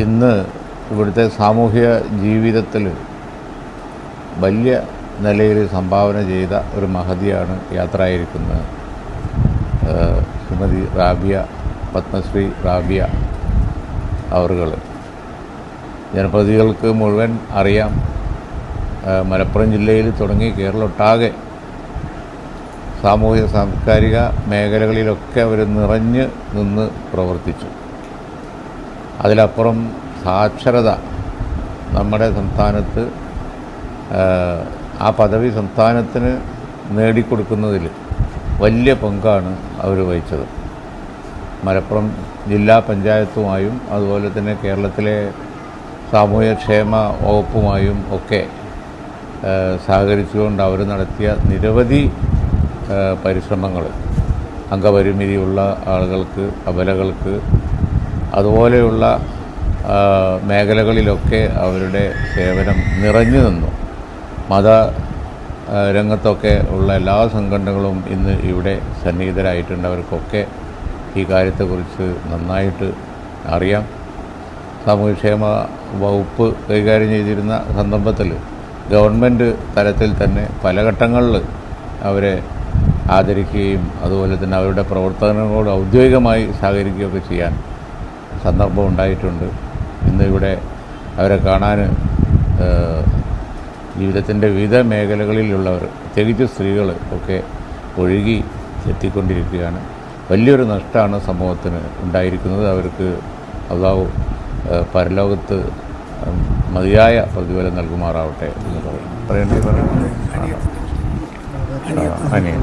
ഇന്ന് ഇവിടുത്തെ സാമൂഹ്യ ജീവിതത്തിൽ വലിയ നിലയിൽ സംഭാവന ചെയ്ത ഒരു മഹതിയാണ് യാത്രയായിരിക്കുന്നത്. ശ്രീമതി റാബിയ പത്മശ്രീ റാബിയ അവറുകൾ. ജനപ്രതികൾക്ക് മുഴുവൻ അറിയാം. മലപ്പുറം ജില്ലയിൽ തുടങ്ങി കേരളമൊട്ടാകെ സാമൂഹിക സാംസ്കാരിക മേഖലകളിലൊക്കെ അവർ നിറഞ്ഞ് നിന്ന് പ്രവർത്തിച്ചു. അതിലപ്പുറം സാക്ഷരത നമ്മുടെ സംസ്ഥാനത്ത് ആ പദവി സംസ്ഥാനത്തിന് നേടിക്കൊടുക്കുന്നതിൽ വലിയ പങ്കാണ് അവർ വഹിച്ചത്. മലപ്പുറം ജില്ലാ പഞ്ചായത്തുമായും അതുപോലെ തന്നെ കേരളത്തിലെ സാമൂഹ്യക്ഷേമ വകുപ്പുമായും ഒക്കെ സഹകരിച്ചുകൊണ്ട് അവർ നടത്തിയ നിരവധി പരിശ്രമങ്ങൾ അംഗപരിമിതിയുള്ള ആളുകൾക്ക് അബലകൾക്ക് അതുപോലെയുള്ള മേഖലകളിലൊക്കെ അവരുടെ സേവനം നിറഞ്ഞു നിന്നു. മത രംഗത്തൊക്കെ ഉള്ള എല്ലാ സംഘടനകളും ഇന്ന് ഇവിടെ സന്നിഹിതരായിട്ടുണ്ട്. അവർക്കൊക്കെ ഈ കാര്യത്തെക്കുറിച്ച് നന്നായിട്ട് അറിയാം. സാമൂഹ്യക്ഷേമ വകുപ്പ് കൈകാര്യം ചെയ്തിരുന്ന സന്ദർഭത്തിൽ ഗവൺമെന്റ് തലത്തിൽ തന്നെ പല ഘട്ടങ്ങളിൽ അവരെ ആദരിക്കുകയും അതുപോലെ തന്നെ അവരുടെ പ്രവർത്തനങ്ങളോട് ഔദ്യോഗികമായി സഹകരിക്കുകയൊക്കെ ചെയ്യാൻ സന്ദർഭം ഉണ്ടായിട്ടുണ്ട്. ഇന്ന് ഇവിടെ അവരെ കാണാൻ ജീവിതത്തിന്റെ വിവിധ മേഖലകളിലുള്ളവർ പ്രത്യേകിച്ച് സ്ത്രീകൾ ഒക്കെ ഒഴുകി എത്തിക്കൊണ്ടിരിക്കുകയാണ്. വലിയൊരു നഷ്ടമാണ് സമൂഹത്തിന് ഉണ്ടായിരിക്കുന്നത്. അവർക്ക് അള്ളാഹു പരലോകത്ത് മതിയായ പ്രതിഫലം നൽകുമാറാവട്ടെ എന്ന് പറയും പറയേണ്ടി പറയുന്നത് അനിയ അനിയൻ.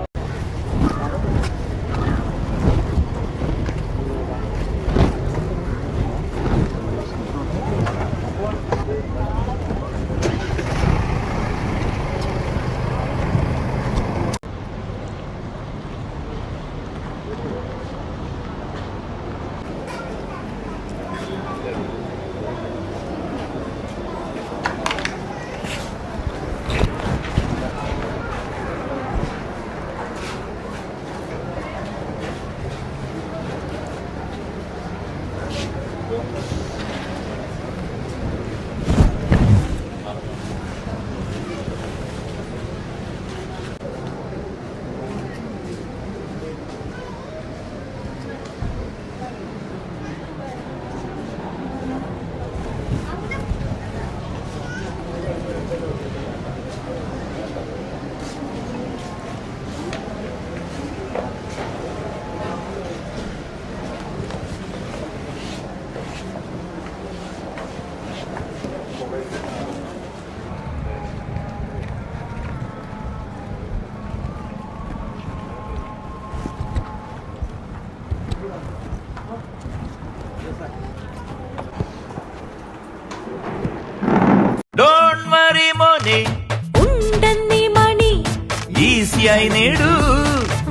ഈസിയായി നേടൂ.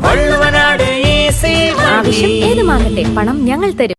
വള്ളുവനാട് ആവശ്യം ഏതുമാകട്ടെ പണം ഞങ്ങൾ തരും.